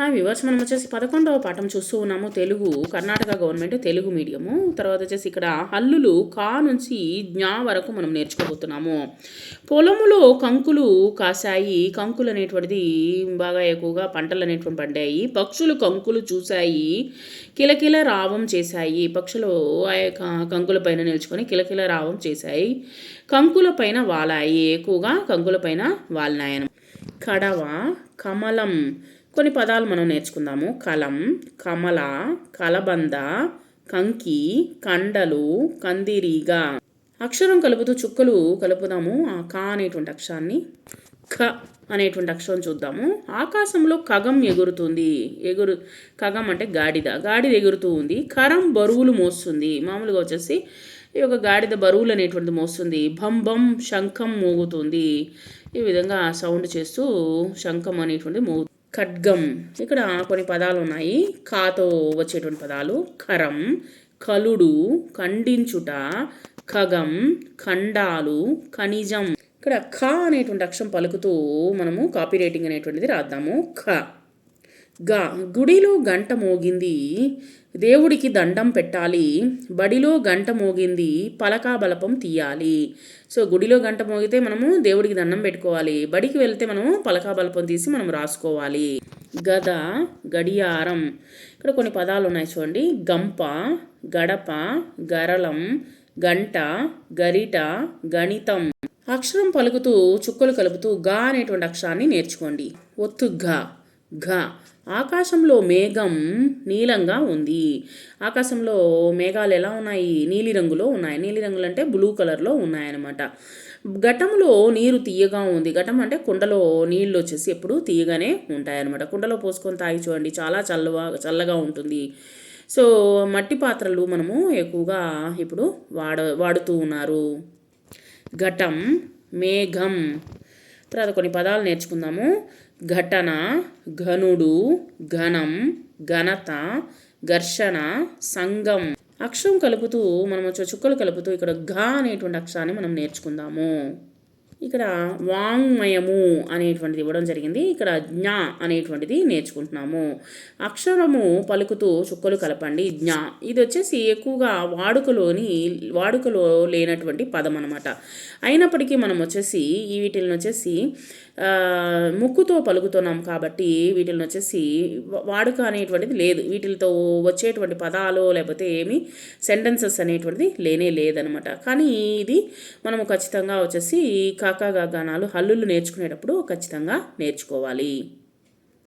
Hi viewers మనం వచ్చేసి పదకొండవ పాఠం చూస్తూ ఉన్నాము. Telugu Karnataka government Telugu medium. తర్వాత వచ్చేసి ఇక్కడ హల్లులు కా నుంచి జ్ఞా వరకు మనం నేర్చుకోబోతున్నాము. పొలములో కంకులు కాసాయి కంకులు అనేటువంటిది బాగా ఎక్కువగా పంటలు అనేటువంటి పండాయి. పక్షులు కంకులు చూశాయి. కిలకిల రావం చేశాయి. పక్షులు ఆ యొక్క కంకుల పైన నిల్చుకొని కిలకిల రావం చేశాయి. కంకుల పైన వాలాయి. ఎక్కువగా కంకుల పైన వాలినాయన. కడవ కమలం కొన్ని పదాలు మనం నేర్చుకుందాము. కలం కమల కలబంద కంకి కండలు కందిరీగ. అక్షరం కలుపుతూ చుక్కలు కలుపుదాము. ఆ క అనేటువంటి అక్షరాన్ని ఖ అనేటువంటి అక్షరం చూద్దాము. ఆకాశంలో కగం ఎగురుతుంది. ఎగురు కగం అంటే గాడిద. గాడిద ఎగురుతూ ఉంది. కరం బరువులు మోస్తుంది. మామూలుగా వచ్చేసి ఈ యొక్క గాడిద బరువులు అనేటువంటిది మోస్తుంది. భం భం శంఖం మోగుతుంది. ఈ విధంగా సౌండ్ చేస్తూ శంఖం అనేటువంటిది మోగుతుంది ఖడ్గం. ఇక్కడ కొన్ని పదాలు ఉన్నాయి. కాతో వచ్చేటువంటి పదాలు. ఖరం కలుడు ఖండించుట ఖగం ఖండాలు ఖనిజం. ఇక్కడ ఖ అనేటువంటి అక్షరం పలుకుతూ మనము కాపీ రైటింగ్ అనేటువంటిది రాద్దాము. ఖ గా గుడిలో గంట మోగింది. దేవుడికి దండం పెట్టాలి. బడిలో గంట మోగింది. పలకా బలపం తీయాలి. సో గుడిలో గంట మోగితే మనము దేవుడికి దండం పెట్టుకోవాలి. బడికి వెళ్తే మనము పలకా బలపం తీసి మనం రాసుకోవాలి. గద గడియారం. ఇక్కడ కొన్ని పదాలు ఉన్నాయి చూడండి. గంప గడప గరళం గంట గరిట గణితం. అక్షరం పలుకుతూ చుక్కలు కలుపుతూ గా అనేటువంటి అక్షరాన్ని నేర్చుకోండి. ఒత్తు ఘ. ఆకాశంలో మేఘం నీలంగా ఉంది. ఆకాశంలో మేఘాలు ఎలా ఉన్నాయి? నీలిరంగులో ఉన్నాయి. నీలిరంగులు అంటే బ్లూ కలర్లో ఉన్నాయన్నమాట. ఘటంలో నీరు తీయగా ఉంది. ఘటం అంటే కుండలో నీళ్ళు వచ్చేసి ఎప్పుడు తీయగానే ఉంటాయన్నమాట. కుండలో పోసుకొని తాగి చూడండి. చాలా చల్లవా చల్లగా ఉంటుంది. సో మట్టి పాత్రలు మనము ఎక్కువగా ఇప్పుడు వాడ వాడుతూ ఉన్నారు. ఘటం మేఘం. తర్వాత కొన్ని పదాలు నేర్చుకుందాము. ఘటన ఘనుడు ఘనం ఘనత ఘర్షణ సంఘం అక్షరం కలుపుతూ మనం చుక్కలు కలుపుతూ ఇక్కడ ఘ అనేటువంటి అక్షరాన్ని మనం నేర్చుకుందాము. ఇక్కడ వాంగ్మయము అనేటువంటిది ఇవ్వడం జరిగింది. ఇక్కడ జ్ఞా అనేటువంటిది నేర్చుకుంటున్నాము. అక్షరము పలుకుతూ చుక్కలు కలపండి. జ్ఞా. ఇది వచ్చేసి ఎక్కువగా వాడుకలోని వాడుకలో లేనటువంటి పదం అనమాట అయినప్పటికీ మనం వచ్చేసి ఈ వీటిని వచ్చేసి ముక్కుతో పలుకుతున్నాం కాబట్టి వీటిని వచ్చేసి వాడుక అనేటువంటిది లేదు. వీటితో వచ్చేటువంటి పదాలు లేకపోతే ఏమి సెంటెన్సెస్ అనేటువంటిది లేనే లేదనమాట కానీ ఇది మనము ఖచ్చితంగా వచ్చేసి క గానాలు హల్లులు నేర్చుకునేటప్పుడు ఖచ్చితంగా నేర్చుకోవాలి.